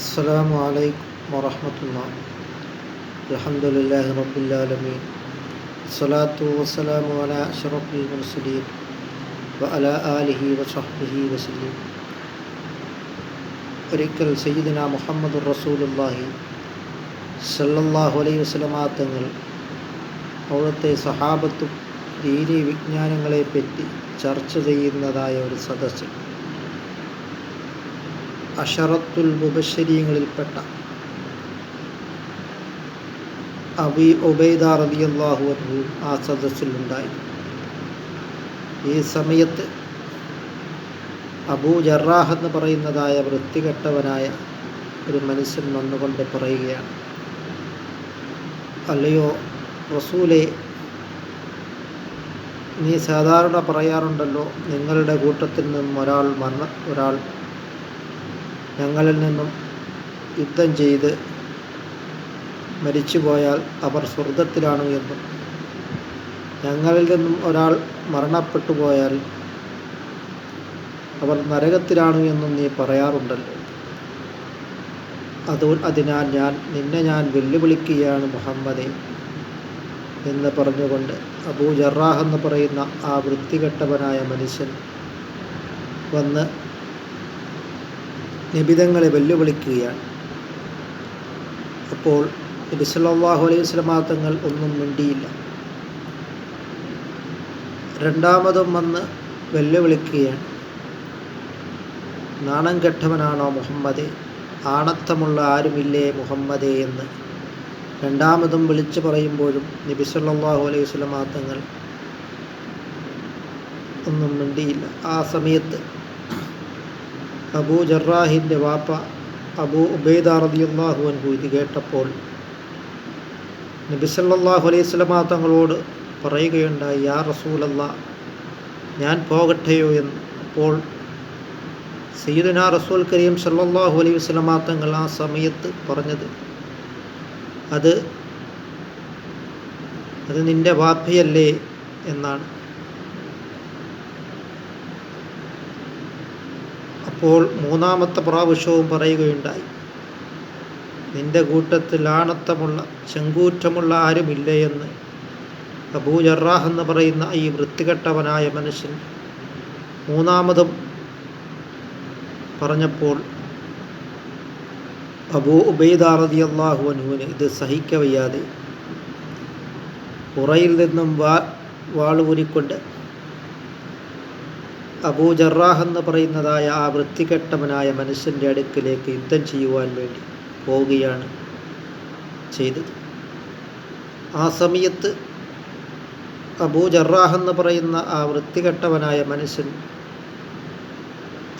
السلام عليكم ورحمة الله الحمد لله رب العالمين الصلاة والسلام على أشرف المرسلين وعلى آله وصحبه وسلم ഒരിക്കൽ സയ്യിദിന മുഹമ്മദ് റസൂലുല്ലാഹി സല്ലല്ലാഹു അലൈഹി വസല്ലമ തങ്ങൾ അവിടുത്തെ സഹാബത്തും ദീനി വിജ്ഞാനങ്ങളെ പറ്റി ചർച്ച ചെയ്യുന്നതായ ഒരു സദസ്സ് അഷറത്തുൽ മുബശ്ശരീങ്ങളിൽപ്പെട്ട അബി ഒബൈദ റളിയല്ലാഹു അൻഹു ആ സദസ്സിലുണ്ടായി. ഈ സമയത്ത് അബൂ ജറാഹ് എന്ന് പറയുന്നതായ വൃത്തികെട്ടവനായ ഒരു മനുഷ്യൻ വന്നുകൊണ്ട് പറയുകയാണ് അല്ലയോ റസൂലെ നീ സാധാരണ പറയാറുണ്ടല്ലോ നിങ്ങളുടെ കൂട്ടത്തിൽ നിന്നും ഒരാൾ മരണ ഒരാൾ ഞങ്ങളിൽ നിന്നും യുദ്ധം ചെയ്ത് മരിച്ചുപോയാൽ അവർ സ്വർഗത്തിലാണ് എന്നും. ഞങ്ങളിൽ നിന്നും ഒരാൾ മരണപ്പെട്ടു പോയാൽ അവർ നരകത്തിലാണ് എന്നും നീ പറയാറുണ്ടല്ലോ. അത് അതിനാൽ ഞാൻ നിന്നെ ഞാൻ വെല്ലുവിളിക്കുകയാണ് മുഹമ്മദെ എന്ന് പറഞ്ഞുകൊണ്ട് അബൂ ജറാഹ് എന്ന് പറയുന്ന ആ വൃത്തികെട്ടവനായ മനുഷ്യൻ വന്ന് നിബിതങ്ങളെ വെല്ലുവിളിക്കുകയാണ്. അപ്പോൾ നബി സല്ലാഹു അലൈഹി വസല്ലമ തങ്ങൾ ഒന്നും മിണ്ടിയില്ല. രണ്ടാമതും വന്ന് വെല്ലുവിളിക്കുകയാണ്. നാണം കെട്ടവനാണോ മുഹമ്മദ്? ആണത്തമുള്ള ആരുമില്ലേ മുഹമ്മദേ എന്ന്. രണ്ടാമതും വിളിച്ചു പറയുമ്പോഴും നബി സല്ലല്ലാഹു അലൈഹി വസല്ലമ തങ്ങൾ ഒന്നും മിണ്ടിയില്ല. ആ സമയത്ത് അബൂ ജറാഹിന്റെ വാപ്പ അബൂ ഉബൈദ റളിയല്ലാഹു അൻഹു ഇത് കേട്ടപ്പോൾ നബിസല്ലാഹു അലൈഹി വസല്ലമ തങ്ങളോട് പറയുകയുണ്ടായി യാ റസൂലല്ല ഞാൻ പോകട്ടെയോ? എന്ന്. അപ്പോൾ സയ്യിദുന റസൂൽ കരീം സല്ലാഹു അലൈഹി വസല്ലമ തങ്ങൾ ആ സമയത്ത് പറഞ്ഞത് അത് അത് നിന്റെ വാപ്പയല്ലേ? എന്നാണ്. അപ്പോൾ മൂന്നാമത്തെ പ്രാവശ്യവും പറയുകയുണ്ടായി. നിന്റെ കൂട്ടത്തിൽ ആണത്തമുള്ള ചെങ്കൂറ്റമുള്ള ആരുമില്ല എന്ന്? അബൂ ജറാഹ് എന്ന് പറയുന്ന ഈ വൃത്തികെട്ടവനായ മനുഷ്യൻ മൂന്നാമതും പറഞ്ഞപ്പോൾ അബൂ ഉബൈദ റളിയല്ലാഹു അനുവിന് ഇത് സഹിക്കവയ്യാതെ ഉറയിൽ നിന്നും വാ വാളുകൂരിക്കൊണ്ട് അബൂ ജറാഹ് എന്ന് പറയുന്നതായ ആ വൃത്തികെട്ടവനായ മനുഷ്യന്റെ അടുക്കിലേക്ക് യുദ്ധം ചെയ്യുവാൻ വേണ്ടി പോവുകയാണ് ചെയ്തത്. ആ സമയത്ത് അബൂ ജറാഹ് എന്ന് പറയുന്ന ആ വൃത്തികെട്ടവനായ മനുഷ്യൻ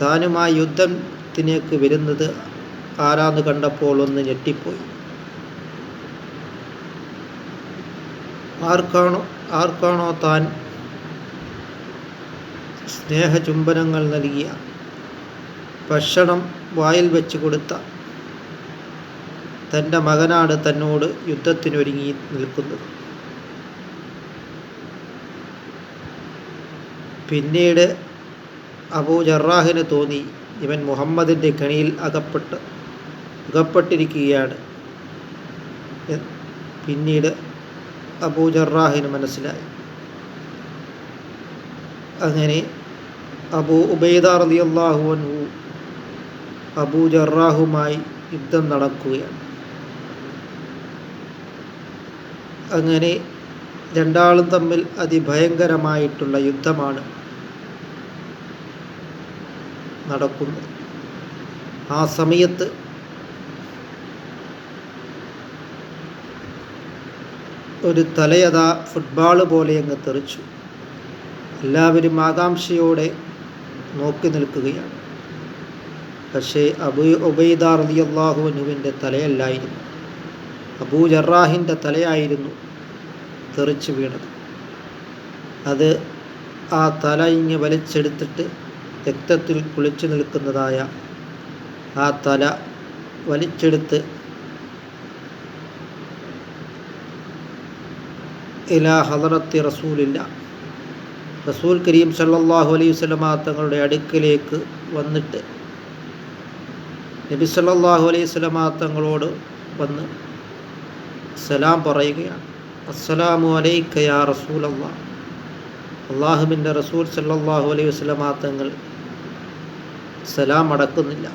താനുമായി യുദ്ധത്തിനേക്ക് വരുന്നത് ആരാന്ന് കണ്ടപ്പോൾ ഒന്ന് ഞെട്ടിപ്പോയി. ആർക്കാണോ ആർക്കാണോ താൻ സ്നേഹചുംബനങ്ങൾ നൽകിയ ഭക്ഷണം വായിൽ വെച്ച് കൊടുത്ത തന്റെ മകനാണ് തന്നോട് യുദ്ധത്തിനൊരുങ്ങി നിൽക്കുന്നത്. പിന്നീട് അബൂ ജറാഹിന് തോന്നി ഇവൻ മുഹമ്മദിന്റെ കണിയിൽ അകപ്പെട്ട് അകപ്പെട്ടിരിക്കുകയാണ്. പിന്നീട് അബൂ ജറാഹിന് മനസ്സിലായി. അങ്ങനെ അബൂ ഉബൈദ റളിയല്ലാഹു അൻഹു അബൂ ജറാഹുമായി യുദ്ധം നടക്കുകയാണ്. അങ്ങനെ രണ്ടാളും തമ്മിൽ അതിഭയങ്കരമായിട്ടുള്ള യുദ്ധമാണ് നടക്കുന്നത്. ആ സമയത്ത് ഒരു തലയത ഫുട്ബോൾ പോലെ അങ്ങ് തെറിച്ചു. എല്ലാവരും ആകാംക്ഷയോടെ നോക്കി നിൽക്കുകയാണ്. പക്ഷേ അബു ഉബൈദ റളിയല്ലാഹു അൻഹുവിന്റെ തലയല്ലായിരുന്നു. അബൂ ജറാഹിന്റെ തലയായിരുന്നു തെറിച്ചു വീണത്. അത് ആ തല ഇങ്ങ് വലിച്ചെടുത്തിട്ട് രക്തത്തിൽ കുളിച്ചു നിൽക്കുന്നതായ ആ തല വലിച്ചെടുത്ത് ഇലാ ഹദറത്തി റസൂലില്ല റസൂൽ കരീം സല്ലാഹു അലൈഹി വസ്ലമ തങ്ങളുടെ അടുക്കിലേക്ക് വന്നിട്ട് നബി സല്ലാഹു അലൈഹി സ്വലമാ തങ്ങളോട് വന്ന് സലാം പറയുകയാണ്. അസ്സലാമു അലൈക്ക യാ അള്ളാഹ് അള്ളാഹുബിന്റെ റസൂൽ സല്ലാഹു അലൈഹി വസല്ലമ തങ്ങൾ സലാം അടക്കുന്നില്ല.